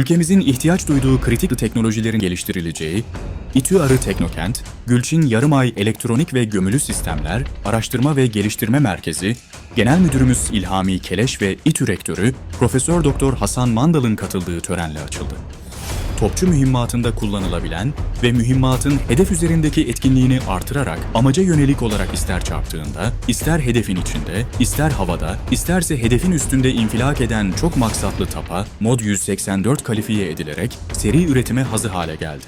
ülkemizin ihtiyaç duyduğu kritik teknolojilerin geliştirileceği, İTÜ Arı Teknokent, Gülçin Yarımay Elektronik ve Gömülü Sistemler Araştırma ve Geliştirme Merkezi, Genel Müdürümüz İlhami Keleş ve İTÜ Rektörü Profesör Doktor Hasan Mandal'ın katıldığı törenle açıldı. Topçu mühimmatında kullanılabilen ve mühimmatın hedef üzerindeki etkinliğini artırarak amaca yönelik olarak ister çarptığında, ister hedefin içinde, ister havada, isterse hedefin üstünde infilak eden çok maksatlı tapa Mod 184 kalifiye edilerek seri üretime hazır hale geldi.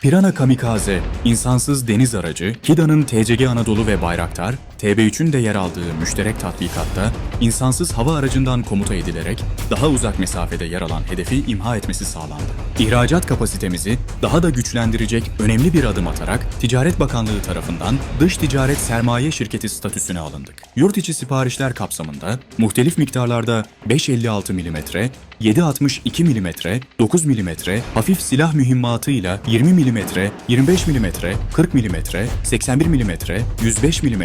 Pirana Kamikaze, insansız deniz aracı, KİDA'nın TCG Anadolu ve Bayraktar, TB3'ün de yer aldığı müşterek tatbikatta insansız hava aracından komuta edilerek daha uzak mesafede yer alan hedefi imha etmesi sağlandı. İhracat kapasitemizi daha da güçlendirecek önemli bir adım atarak Ticaret Bakanlığı tarafından Dış Ticaret Sermaye Şirketi statüsüne alındık. Yurt içi siparişler kapsamında muhtelif miktarlarda 5.56 mm, 7.62 mm, 9 mm, hafif silah mühimmatıyla 20 mm, 25 mm, 40 mm, 81 mm, 105 mm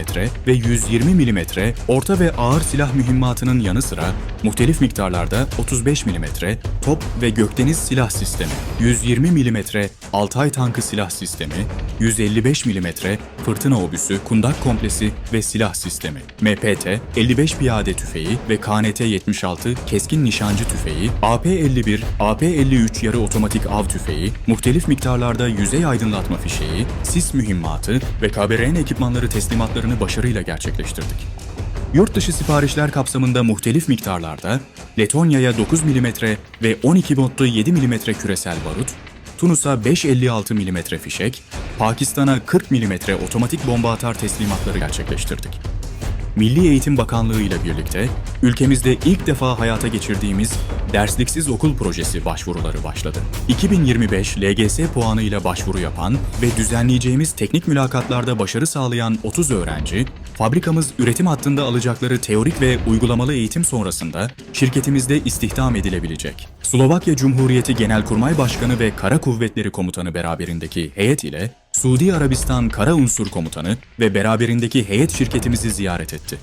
ve 120 mm orta ve ağır silah mühimmatının yanı sıra muhtelif miktarlarda 35 mm top ve gökdeniz silah sistemi, 120 mm Altay tankı silah sistemi, 155 mm fırtına obüsü, kundak komplesi ve silah sistemi, MPT, 55 piyade tüfeği ve KNT-76 keskin nişancı tüfeği, AP-51, AP-53 yarı otomatik av tüfeği, muhtelif miktarlarda yüzey aydınlatma fişeği, sis mühimmatı ve KBRN ekipmanları teslimatlarını başarıyla gerçekleştirdik. Yurt dışı siparişler kapsamında muhtelif miktarlarda Letonya'ya 9 mm ve 12 modlu 7 mm küresel barut, Tunus'a 5.56 mm fişek, Pakistan'a 40 mm otomatik bomba atar teslimatları gerçekleştirdik. Milli Eğitim Bakanlığı ile birlikte ülkemizde ilk defa hayata geçirdiğimiz Dersliksiz Okul Projesi başvuruları başladı. 2025 LGS puanı ile başvuru yapan ve düzenleyeceğimiz teknik mülakatlarda başarı sağlayan 30 öğrenci, fabrikamız üretim hattında alacakları teorik ve uygulamalı eğitim sonrasında şirketimizde istihdam edilebilecek. Slovakya Cumhuriyeti Genelkurmay Başkanı ve Kara Kuvvetleri Komutanı beraberindeki heyet ile Suudi Arabistan Kara Unsur Komutanı ve beraberindeki heyet şirketimizi ziyaret etti.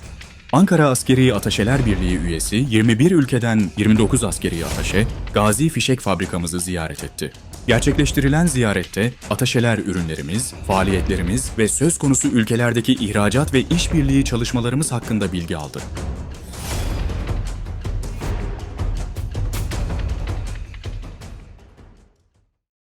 Ankara Askeri Ataşeler Birliği üyesi 21 ülkeden 29 askeri ataşe Gazi Fişek fabrikamızı ziyaret etti. Gerçekleştirilen ziyarette ataşeler ürünlerimiz, faaliyetlerimiz ve söz konusu ülkelerdeki ihracat ve işbirliği çalışmalarımız hakkında bilgi aldı.